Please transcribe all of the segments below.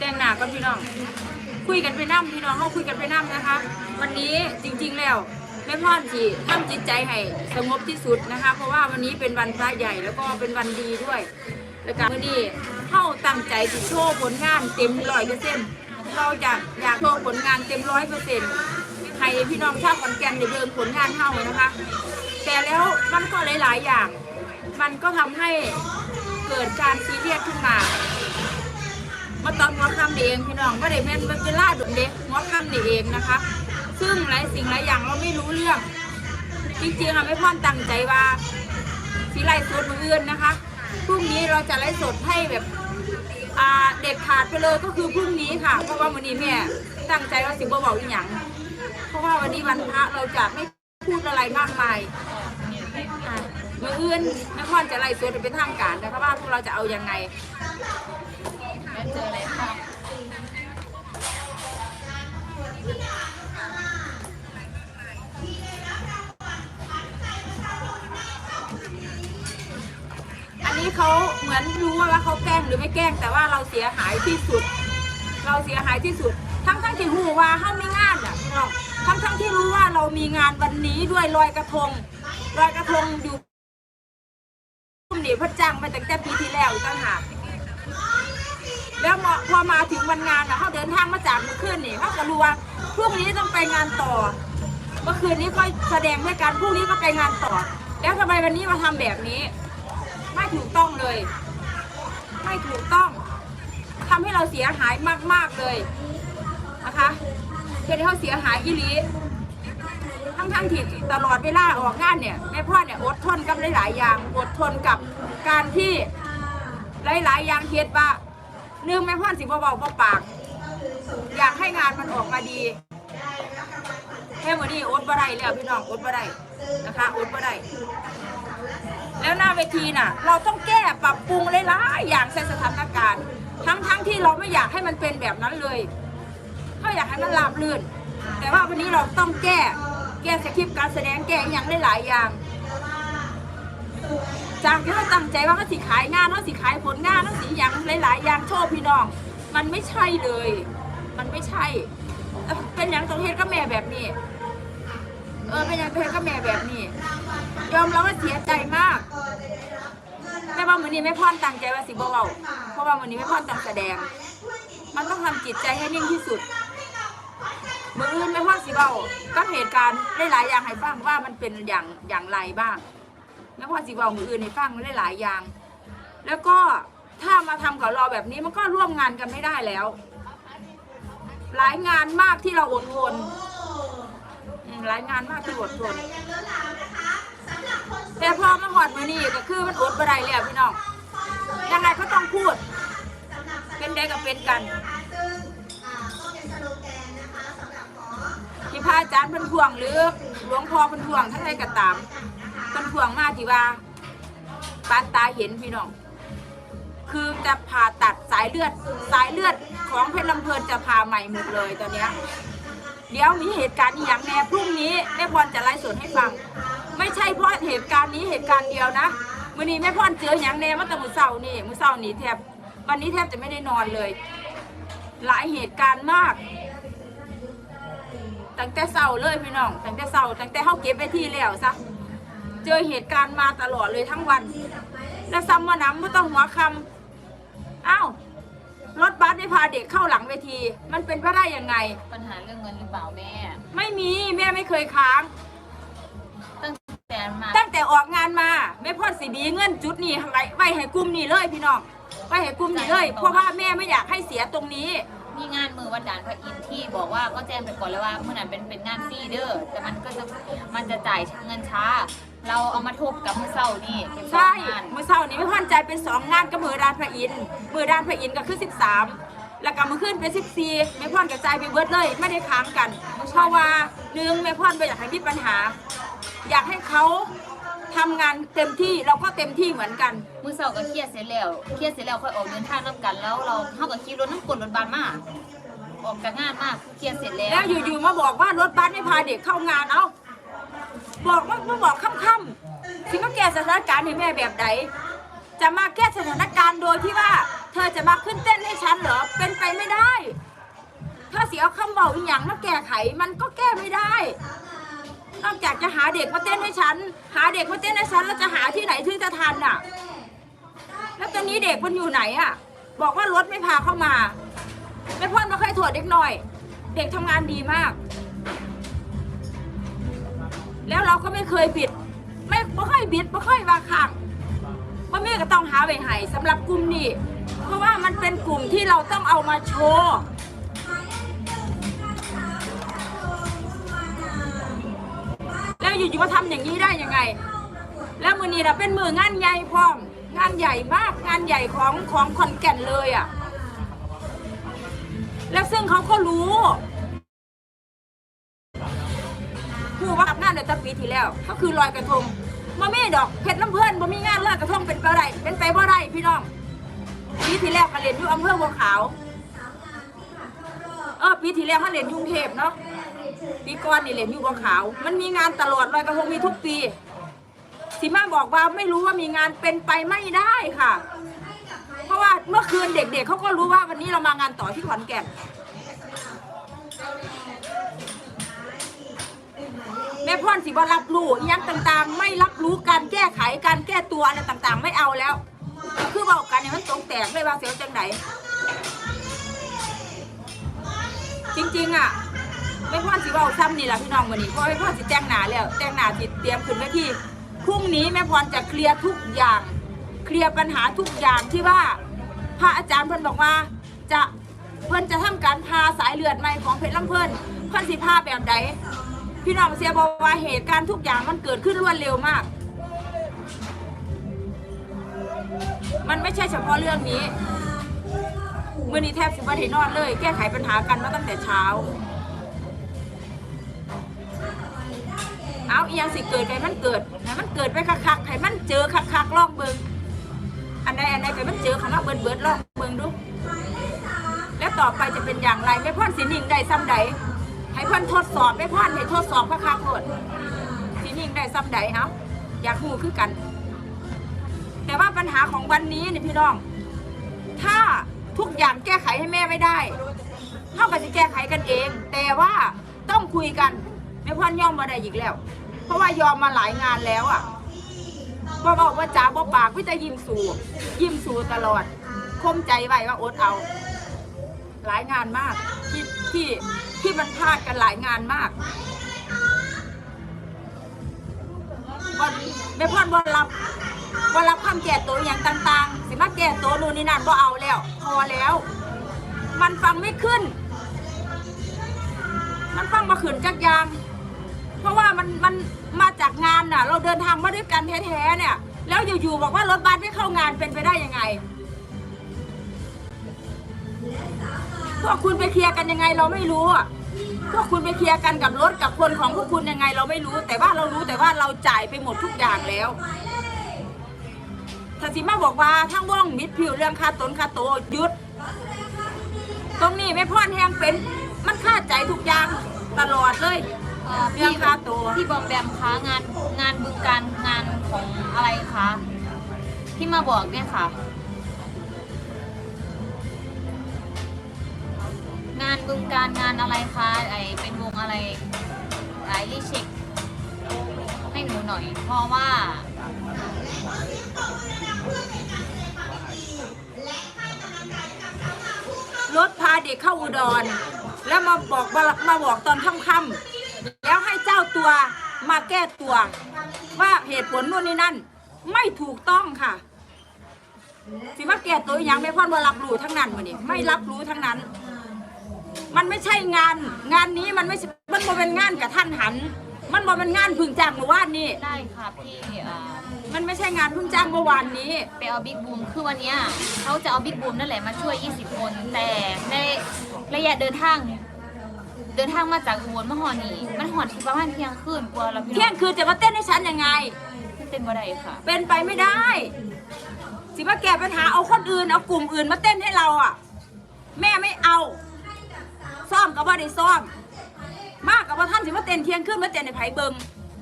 แต่งหน้าก่อนพี่น้อง คุยกันไปน้ำพี่น้องเขาคุยกันไปน้ำนะคะ วันนี้จริง ๆแล้วแม่พ่อนที่ทำจิตใจให้สงบที่สุดนะคะ เพราะว่าวันนี้เป็นวันพระใหญ่แล้วก็เป็นวันดีด้วย แล้วก็วันนี้เข้าตั้งใจที่โชว์ผลงานเต็มร้อยเปอร์เซ็นต์เราจะอยากโชว์ผลงานเต็มร้อยเปอร์เซ็นต์ให้พี่น้องชาวขอนแก่นได้เบิ่งผลงานเข้านะคะ แต่แล้วมันก็หลาย ๆ อย่าง มันก็ทำให้เกิดการซีเรียสขึ้นมา มาตอนหัวค่ำนี่เองพี่น้องไม่ได้แม่นเวลาดุเด็กหัวค่ำนี่เองนะคะ ซึ่งหลายสิ่งหลายอย่างเราไม่รู้เรื่อง จริงๆเราไม่พร้อมตั้งใจว่าสีไลฟ์สดมืออื่นนะคะพรุ่งนี้เราจะไลฟ์สดให้แบบเด็ดขาดไปเลยก็คือพรุ่งนี้ค่ะ เพราะว่าวันนี้แม่ตั้งใจว่าสิบ่เบาอีหยังเพราะว่าวันนี้วันพระเราจะไม่พูดอะไรมากมายมืออื่นแม่พ่อจะไลฟ์สดเป็นทางการนะคะว่าพวกเราจะเอายังไง เจออะไรบ้างอันนี้เขาเหมือนรู้ว่าเขาแกล้งหรือไม่แกล้ง แต่ว่าเราเสียหายที่สุด เราเสียหายที่สุด ทั้งทั้งที่รู้ว่าเขามีงานอะพี่น้องทั้งทั้งที่รู้ว่าเรามีงานวันนี้ด้วยลอยกระทงลอยกระทงอยู่ งนี้ต้องไปงานต่อ เมื่อคืนนี้ก็แสดงด้วยกันพรุ่งนี้ก็ไปงานต่อ แล้วทำไมวันนี้มาทำแบบนี้ ไม่ถูกต้องเลย ไม่ถูกต้องทำให้เราเสียหายมาก ๆเลยนะคะเพื่อที่เขาเสียหายอีหลีทั้งทั้งๆที่ตลอดเวลาออกงานเนี่ยแม่พ่อเนี่ยอดทนกับหลาย ๆ อย่างอดทนกับการที่หลาย ๆ อย่างเทียดว่าเนื่องแม่พ่อสิบ่เบาบ่ปาก อยากให้งานมันออกมาดี แค่วันนี้อดบ่ได้แล้วพี่น้องอดบ่ได้นะคะอดบ่ได้แล้วหน้าเวทีน่ะ เราต้องแก้ปรับปรุงหลายๆอย่างใส่สถานการณ์ ทั้งๆทที่เราไม่อยากให้มันเป็นแบบนั้นเลยเราอยากให้มันราบรื่น แต่ว่าวันนี้เราต้องแก้แก้สคริปต์การแสดงแก้อย่างหลายๆอย่าง จากที่เราตั้งใจว่าเขาสิขายงานเขาสิขายผลงานเขาสิอย่างหลายๆอย่างโชว์พี่น้อง มันไม่ใช่เลย มันไม่ใช่ อเป็นอย่างตรงเฮ็ดก็แม่แบบนี้ เออเป็นอย่างตรงเฮ็ดก็แม่แบบนี้ ยอมรับว่าเสียใจมาก แต่ว่ามือนี้ไม่พ่อนตั้งใจว่าสิบ่เว้าเพราะว่ามือนี้ไม่พ่อนต้งแสดง มันต้องทำจิตใจให้นิ่งที่สุดมืออื่นไม่พ่อนสิเว้าก็เหตุการณ์ได้หลายอย่างให้ฟังว่ามันเป็นอย่างอย่างไรบ้างไม่พ่อนสิเว้ามืออื่นให้ฟังได้หลายอย่าง แล้วก็ถ้ามาทำกับเราแบบนี้มันก็ร่วมงานกันไม่ได้แล้ว หลายงานมากที่เราอดทนหลายงานมากที่อดทนแต่พอมาหอดมือนี่ก็คือมันอดบ่ได้แล้วพี่น้องยังไงก็ต้องพูด เป็นได้กับเป็นกันที่พระอาจารย์เพิ่นพวงหรือหลวงพ่อเพิ่นพวงทั้งใดก็ตามเพิ่นพวงมากที่ว่าปานตาเห็นพี่น้อง คือจะผ่าตัดสายเลือดสายเลือด ของเพชรลำเพลินจะผ่าใหม่หมดเลยตอนเนี้ยเดี๋ยวมีเหตุการณ์อีกอย่างแน่พรุ่งนี้แม่พรจะไลฟ์สดให้ฟัง ไม่ใช่เพราะเหตุการณ์นี้เหตุการณ์เดียวนะมื้อนี้แม่พรเจออย่างแน่มาแต่มื้อเช้านี่มื้อเช้านี่แทบวันนี้แทบจะไม่ได้นอนเลย หลายเหตุการณ์มากตั้งแต่เช้าเลยพี่น้องตั้งแต่เช้าตั้งแต่เฮาเก็บไปที่แล้วซะเจอเหตุการณ์มาตลอดเลยทั้งวัน แล้วซ้ำว่าน้ำไม่ต้องหัวคำอ้าว รถบัสได้พาเด็กเข้าหลังเวที มันเป็นไปได้ยังไง ปัญหาเรื่องเงินหรือเปล่าแม่ ไม่มีแม่ไม่เคยค้าง ตั้งแต่มาตั้งแต่ออกงานมาแม่พ่อสีดีเงินจุดนี้ไว้ไว้ให้กลุ่มนี้เลยพี่น้องไว้ให้กลุ่มนี้เลย เพราะว่าแม่ไม่อยากให้เสียตรงนี้ มีงานมือวันด่านพระอินทร์ที่บอกว่าก็แจ้งไปก่อนแล้วว่าเมื่อนั้นเป็นเป็นงานฟรีเด้อแต่มันก็จะมันจะจ่ายเงินช้า เราเอามาทบกับมือเศร้านี่เป็นสอใช่งงานมือเช้านี้แม่พ่อใจเป็นสองงานกับมือดานพระอินทร์มือดานพระอินทร์ก็คือ 13 แล้วก็มือขึ้นเป็น14แม่พ่อกระจายไปเบิดเลยไม่ได้ค้างกันเพราะว่าหนึ่งแม่พ่อไม่อยากให้มีปัญหา อยากให้เขาทำงานเต็มที่เราก็เต็มที่เหมือนกัน มือเศร้าก็เครียดเสร็จแล้วเครียดเสร็จแล้วค่อยออกเดินทางน้ำกันแล้วเราเข้ากับขี่รถน้ำกลรถบัสมาออกจากงานมากเครียดเสร็จแล้วแล้วอยู่ๆมาบอกว่ารถบัสไม่พาเด็กเข้างานเอ้า บอกว่ามาบอกค่ำๆสิมาแก้สถานการณ์ให้แม่แบบไหนจะมาแก้สถานการณ์โดยที่ว่า เธอจะมาขึ้นเต้นให้ฉันเหรอเป็นไปไม่ได้ถ้าเอาคำบอกอีหยังมาแก้ไขมันก็แก้ไม่ได้ นอกจากจะหาเด็กมาเต้นให้ฉัน หาเด็กมาเต้นให้ฉันแล้วจะหาที่ไหนที่จะทันอะ แล้วตอนนี้เด็กมันอยู่ไหนอะ บอกว่ารถไม่พาเข้ามาแม่พ่อนมาเคยตรวจเด็กหน่อย เด็กทำงานดีมาก แล้วเราก็ไม่เคยบิด ไม่ไม่ค่อยบิดไม่ค่อยวางข้างว่าแม่ก็ต้องหาไว้ให้สำหรับกลุ่มนี้ เพราะว่ามันเป็นกลุ่มที่เราต้องเอามาโชว์แล้วอยู่ๆมาทำอย่างนี้ได้ยังไง แล้วมือนี้เราเป็นมืองานใหญ่พร้อม งานใหญ่มากงานใหญ่ของของขอนแก่นเลยอะ่ะ แล้วซึ่งเขาก็รู้ ว่าทำงานในตั้งปีที่แล้วก็คือลอยกระทงมาไม่ดอกเพชรน้ำเพื่อนบ่มีงานลอยกระทงเป็นไปได้เป็นไปบ่ได้พี่น้องปีที่แล้วก็เรียนอยู่อำเภอบัวขาวเออปีที่แล้วเขาเรียนอยกรุงเทพเนาะปีก่อนนี่เรียนอยู่บัวขาว มันมีงานตลอดลอยกระทงมีทุกปีสิมาบอกว่าไม่รู้ว่ามีงานเป็นไปไม่ได้ค่ะ เพราะว่าเมื่อคืนเด็กๆเขาก็รู้ว่าวันนี้เรามางานต่อที่ขอนแก่น ม่พ่อนสิบรับรู้อิหยังต่างๆ ไม่รับรู้การแก้ไขการแก้ตัวอะไรต่างๆ ไม่เอาแล้ว คือบอกกันเนี่ยมันตรงแตกเลยว่าเสียวจังไหนจริงๆอะแม่พ่อนสิเว่าซ้ำนี่แหละพี่น้องวันนี้เพราะแม่พ่อนสิแต่งหนาแล้วแต่งหนาสิเตรียมขึ้นไว้ที่พรุ่งนี้แม่พรจะเคลียร์ทุกอย่าง เคลียร์ปัญหาทุกอย่างที่ว่า พระอาจารย์เพิ่นบอกว่าจะเพิ่นจะทำการพาสายเลือดใหม่ของเพชรลำเพิ่นเพิ่นสิพาแบบใด พี่น้องเสียบอกว่าเหตุการณ์ทุกอย่างมันเกิดขึ้นรวดเร็วมาก มันไม่ใช่เฉพาะเรื่องนี้มื่อนี้แทบสิบวันได้นนอนเลย แก้ไขปัญหากันมาตั้งแต่เช้า เอาอียังสิเกิดไปมันเกิดให้มันเกิดไปคักๆให้มันเจอคักๆลองเบิงอันใดอันใดไปมันเจอคำว่าเบิดเบิดลองเบิงดู แล้วต่อไปจะเป็นอย่างไรไม่พ่นสินิ่งได้ซ้ำใด ให้เพ่นทดสอบไม่พ่อนให้ทดสอบพระคาโคดสินิ่งได้ซ้ำใดเอาอยากหูคือกัน แต่ว่าปัญหาของวันนี้เนี่ยพี่น้อง ถ้าทุกอย่างแก้ไขให้แม่ไม่ได้เท่ากับจะแก้ไขกันเอง แต่ว่าต้องคุยกันไม่พ่อนย่อมมาได้อีกแล้ว เพราะว่ายอมมาหลายงานแล้วอะบ่บอกว่าจ๋าบ่ปากพี่จะยิ้มสู่ยิ้มสู่ตลอดคมใจไว้ว่าอดเอา หลายงานมากที่ที่ ที่มันพลาดกันหลายงานมากวันไม่พอดวันรับวันรับคำแก่ตัวอย่างต่าง ๆ สิมาแก่ตัวนู่นนี่นั่นก็เอาแล้ว พอแล้ว มันฟังไม่ขึ้น มันฟังมาขืนจักยาง เพราะว่ามันมันมาจากงานน่ะ เราเดินทางมาด้วยกันแท้ๆเนี่ย แล้วอยู่ๆบอกว่ารถบัสไม่เข้างานเป็นไปได้ยังไง พวกคุณไปเคลียร์กันยังไงเราไม่รู้อะพวกคุณไปเคลียร์กันกับรถกับคนของพวกคุณยังไงเราไม่รู้ แต่ว่าเรารู้แต่ว่าเราจ่ายไปหมดทุกอย่างแล้วถ้าสิมาบอกว่าทั้งว่องมิดผิวเรื่องค่าตนค่าโตวยุด ตรงนี้ไม่พ่อนแหงเป็นมันค่าใจทุกอย่างตลอดเลยเอ่อเรื่องค่าตัวพี่บอมแบมคะงานงานบึงการงานของอะไรคะที่มาบอกเนี่ยค่ะ งานบึงการงานอะไรคะไอเป็นวงอะไรไอรีเช็คให้หนูหน่อย เพราะว่ารถพาเด็กเข้าอุดร แล้วมาบอกมาบอกตอนค่ำๆแล้วให้เจ้าตัวมาแก้ตัว ว่าเหตุผลนู่นนี่นั่น ไม่ถูกต้องค่ะสิมาแก้ตัวย่างไม่พ่อนว่ารับรู้ทั้งนั้นวันนี้ไม่รับรู้ทั้งนั้น มันไม่ใช่งาน งานนี้มันไม่ใช่มันบ่เป็นงานกับท่านหัน มันบ่เป็นงานพึ่งจ้างเมื่อวานนี้ ได้ค่ะพี่เอ่อมันไม่ใช่งานพึ่งจ้างเมื่อวานนี้ ไปเอาบิ๊กบูมคือวันเนี้ยเขาจะเอาบิ๊กบูมนั่นแหละมาช่วย 20 คน แต่ในระยะเดินทาง เดินทางมาจากอุบลมาหอนี่มันหอดที่ประมาณเที่ยงคืนกว่าเราพี่เที่ยงคืนจะมาเต้นให้ฉันยังไงขึ้นเต้นบ่ได้ค่ะ เป็นไปไม่ได้ สิมาแก้ปัญหาเอาคนอื่นเอากลุ่มอื่นมาเต้นให้เราอะ แม่ไม่เอา ซ่อมกับว่าได้ซ่อม มากกับว่าท่านสิมาเต้นเที่ยงคืนมาเต้นในไผ่เบิง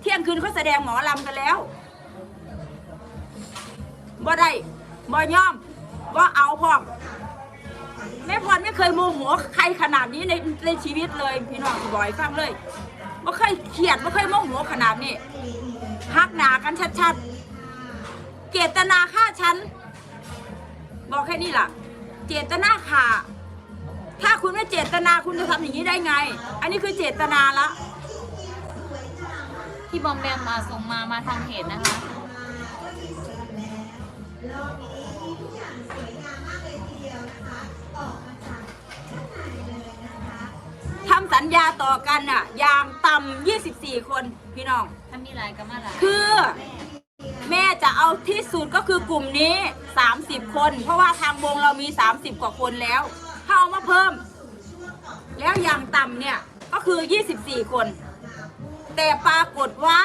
เที่ยงคืนเขาแสดงหมอลำกันแล้วบ่ได้บ่ยอมบ่เอาพร้อมแม่พรไม่เคยโมโหใครขนาดนี้ในในชีวิตเลย พี่น้องสิบอยฟังเลยไม่เคยเครียดไม่เคยโมโหขนาดนี้ฮักหนากันชัดๆ เจตนาฆ่าฉัน บอกแค่นี้ล่ะ เจตนาฆ่า ถ้าคุณไม่เจตนาคุณจะทำอย่างนี้ได้ไง อันนี้คือเจตนาละ ที่บอมแบมมาส่งมามาทางเพจนะคะทำสัญญาต่อกันอะอย่างต่ำ24 คนพี่น้อง ถ้ามีไลน์ก็มาไลน์คือ แม่จะเอาที่สุดก็คือกลุ่มนี้ 30 คน เพราะว่าทางวงเรามี 30 กว่าคนแล้ว ถ้าเอามาเพิ่ม แล้วอย่างต่ำเนี่ยก็คือ 24 คน แต่ปรากฏว่า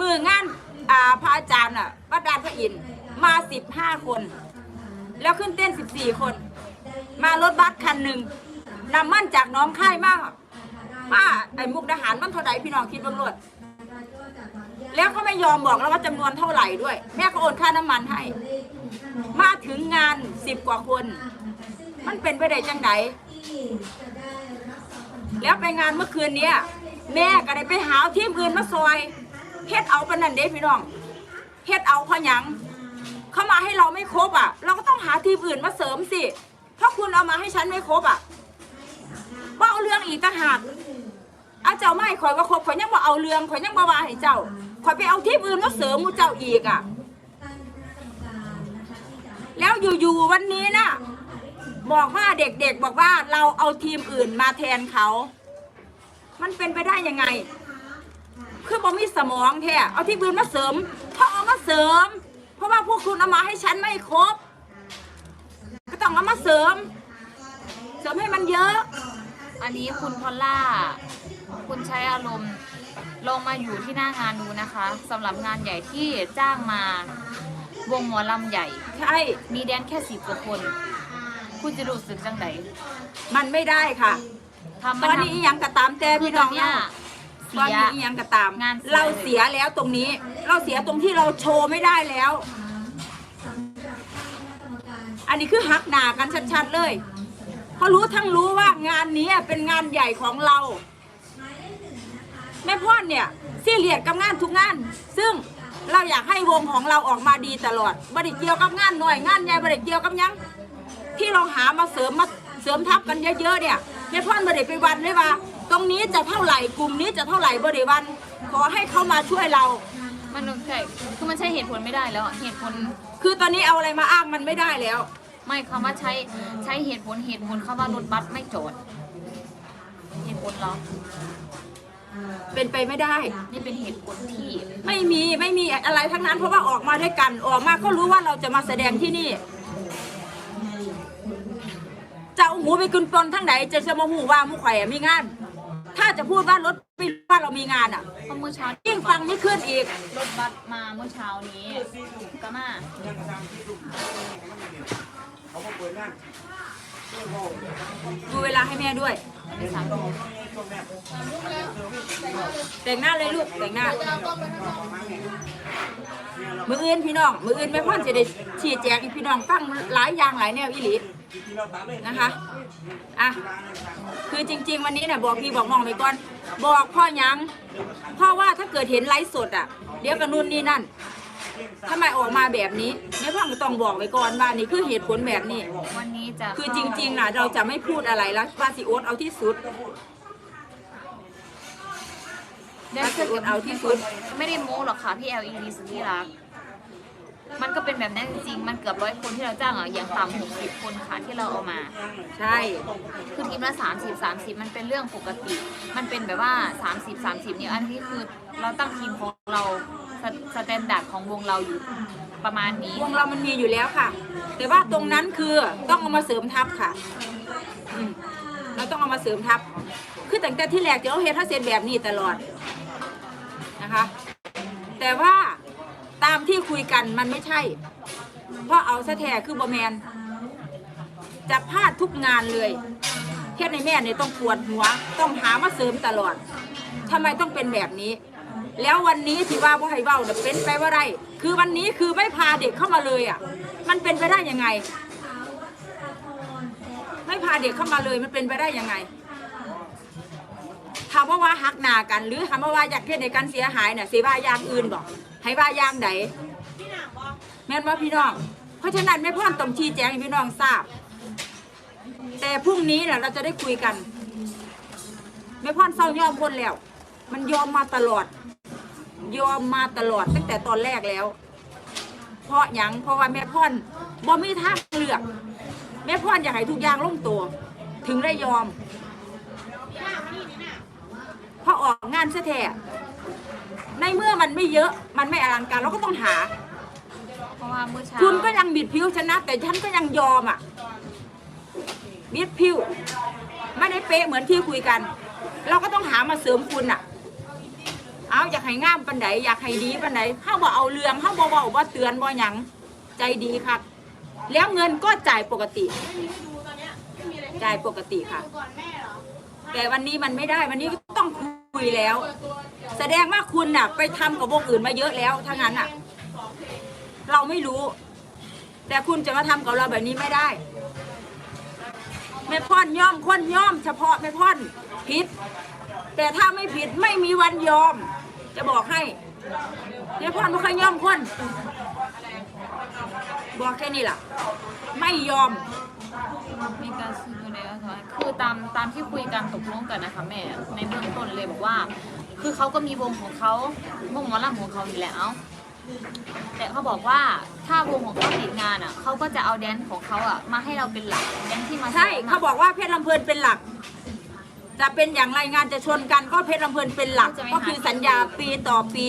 มืองานอ่าพระอาจารย์อะวัดดานพระอินมา 15 คน แล้วขึ้นเต้น 14 คน มารถบัสคันหนึ่งนำมั่นจากน้องค่ายมากป้าไอ้มุกดาหารมันเท่าไหร่พี่น้องคิดบ้างรวด แล้วเขาไม่ยอมบอกแล้วว่าจำนวนเท่าไหร่ด้วย แม่ก็โอนค่าน้ำมันให้ มาถึงงานสิบกว่าคน มันเป็นไปได้จังไหนแล้วไปงานเมื่อคืนเนี้ยแม่ก็ได้ไปหาทีมอื่นมาซอยเฮ็ดเอาปนันเด้พี่น้องเฮ็ดเอาเพราะหยังเขามาให้เราไม่ครบอะ เราก็ต้องหาทีมอื่นมาเสริมสิเพราะคุณเอามาให้ฉันไม่ครบอะว่าเอาเรื่องอีกต่างหากอาเจ้าไม่ขอยว่าครบข่อยยังว่าเอาเรื่องข่อยยังบ่ว่าให้เจ้า ข่อยไปเอาที่อื่นมาเสริมมูเจ้าอีกอะ แล้วอยู่ๆวันนี้น่ะบอกว่าเด็กๆบอกว่าเราเอาทีมอื่นมาแทนเขา มันเป็นไปได้ยังไง คือบ่มีสมองแท้เอาที่อื่นมาเสริมเขาเอามาเสริม เพราะว่าพวกคุณเอามาให้ฉันไม่ครบ ก็ต้องเอามาเสริม เสริมให้มันเยอะ อันนี้คุณพอลล่า คุณใช้อารมณ์ ลองมาอยู่ที่หน้างานดูนะคะสำหรับงานใหญ่ที่จ้างมาวงหมอลำใหญ่ ใช่ มีแดนแค่สิบกว่าคน คุณจะรู้สึกจังไดมันไม่ได้ค่ะ ทำตมัอนนี้อีหยังกระตามแต่คือพี่ตน้ออนงเนี้ยเนาะตอนเสียนี้อีหยังกระตาม งานเสีย เราเสียแล้วตรงนี้ เราเสียตรงที่เราโชว์ไม่ได้แล้ว อันนี้คือหักหนากันชัดๆเลย เพราะรู้ทั้งรู้ว่างานนี้เป็นงานใหญ่ของเรา แม่พ่อนเนี่ยซีเรียสกับงานทุกงาน ซึ่งเราอยากให้วงของเราออกมาดีตลอดบริเกี่ยวกับงานหน่อยงานใหญ่บริเกี่ยวกับหยังที่เราหามาเสริมมาเสริมทับกันเยอะๆเนี่ยแม่พ่อนบริไปวันเลยว่า ตรงนี้จะเท่าไหร่กลุ่มนี้จะเท่าไหร่บริวัน ขอให้เขามาช่วยเรา มันใช่คือมันใช้เหตุผลไม่ได้แล้วอะเหตุผลคือตอนนี้เอาอะไรมาอ้างมันไม่ได้แล้ว ไม่คำว่าใช้ใช้เหตุผลเหตุผลคำว่ารถบัสไม่จอดเหตุผลเหรอ เป็นไปไม่ได้ นี่เป็นเหตุผลที่ไม่มีไม่มีอะไรทั้งนั้นเพราะว่าออกมาด้วยกันออกมาก็รู้ว่าเราจะมาแสดงที่นี่จะเอาหูไปกุนปนทั้งไหนจะจะมาหูว่ามุข่อยอะมีงาน ถ้าจะพูดว่ารถไม่รู้ว่าเรามีงานอะเพราะเมื่อเช้ายิ่งฟังไม่ขึ้นอีก รถบัสมาเมื่อเช้านี้ก็มาดูเวลาให้แม่ด้วยในสามโมง แต่งหน้าเลยลูกแต่งหน้า มืออื่นพี่น้อง มืออื่นแม่พ่อนจะได้ชี้แจงอีกพี่น้องฟังหลายอย่างหลายแนวอีหลีนะคะอะคือจริง ๆ วันนี้เนี่ยบอกพี่บอกน้องไปก่อน บอกพ่อยังเพราะว่าถ้าเกิดเห็นไลฟ์สดอะ เดี๋ยวกับนู่นนี่นั่นทำไมออกมาแบบนี้แม่พ่อก็ต้องบอกไว้ก่อนว่านี่คือเหตุผลแบบนี้ วันนี้จะคือจริงๆนะเราจะไม่พูดอะไรแล้วว่าสิโอ๊ตเอาที่สุด ได้เกิดเอาที่สุดไม่ได้โม้หรอกค่ะพี่ LED สุดที่รัก มันก็เป็นแบบนั้นจริงๆ มันเกือบร้อยคนที่เราจ้างอะอย่างต่ำหกสิบคนค่ะที่เราเอามา ใช่ คือทีมละสามสิบสามสิบมันเป็นเรื่องปกติ มันเป็นแบบว่าสามสิบสามสิบเนี่ยอันนี้คือเราตั้งทีมของเราสสแตนดาร์ดของวงเราอยู่ประมาณนี้ วงเรามันมีอยู่แล้วค่ะ แต่ว่าตรงนั้นคือต้องเอามาเสริมทัพค่ะอืมเราต้องเอามาเสริมทัพคือตั้งแต่ที่แรกจะเอาเฮ็ดให้เสร็จแบบนี้ตลอด นะคะ แต่ว่าตามที่คุยกันมันไม่ใช่ เพราะเอาซะแท้คือบอแมน จะพลาดทุกงานเลยเฮ็ดในแม่เนี่ยต้องปวดหัว ต้องหามาเสริมตลอดทำไมต้องเป็นแบบนี้ แล้ววันนี้ที่ว่าว่าให้เว้าเนี่ยเป็นไปว่าไรคือวันนี้คือไม่พาเด็กเข้ามาเลยอะ มันเป็นไปได้ยังไง ไม่พาเด็กเข้ามาเลยมันเป็นไปได้ยังไง ถามว่าว่าฮักหนากัน หรือถามว่าว่าอยากเฮ็ดในการเสียหายเนี่ยเสียว่าอย่างอื่นบอกให้ว่าอย่างใดแม่นว่าพี่น้อง เพราะฉะนั้นแม่พ่อนต้องชี้แจงให้พี่น้องทราบ แต่พรุ่งนี้เนี่ยเราจะได้คุยกันแม่พ่อนเศร้ายอมคนแล้ว มันยอมมาตลอด ยอมมาตลอดตั้งแต่ตอนแรกแล้ว เพราะหยังเพราะว่าแม่พ่อนบ่มีทางเลือก แม่พ่อนอยากให้ทุกอย่างลงตัว ถึงได้ยอม พราะออกงานเสียแท้ในเมื่อมันไม่เยอะมันไม่อลังการเราก็ต้องหา เพราะว่าเมื่อเช้าคุณก็ยังบิดผิวชนะ แต่ฉันก็ยังยอมอะบิดผิวไม่ได้เป๊ะเหมือนที่คุยกัน เราก็ต้องหามาเสริมคุณอะ เอาอยากให้งามปันไดอยากให้ดีปันไดห้าบ่เอาเรื่องห้าบ่เบาบ่เตือนบ่หยังใจดีครับแล้วเงินก็จ่ายปกติ จ่ายปกติค่ะ แต่วันนี้มันไม่ได้วันนี้ต้องคุยแล้ว แสดงว่าคุณน่ะ ไปทำกับวงอื่นมาเยอะแล้วถ้างั้นอะ เราไม่รู้ แต่คุณจะมาทำกับเราแบบนี้ไม่ได้แม่พ่อนย่อมคนย่อม เฉพาะแม่พ่อนผิด แต่ถ้าไม่ผิดไม่มีวันยอม จะบอกให้แม่พ่อนไม่เคยย่อมคนบอกแค่นี้ล่ะ ไม่ยอม มีการซื้อในออนไลน์คือตามตามที่คุยกันตกลงกันนะคะแม่ ในเบื้องต้นเลยบอกว่า คือเขาก็มีวงของเขาวงหมอลำของเขาอยู่แล้ว แต่เขาบอกว่าถ้าวงของเขาติดงานอะเขาก็จะเอาแดนของเขาอะมาให้เราเป็นหลักแดนที่มาใช่ซ้มะเขาบอกว่าเพชรลำเพลินเป็นหลัก จะเป็นอย่างไรงานจะชนกันก็เพชรลำเพลินเป็นหลัก ก็คือสัญญาปีต่อปี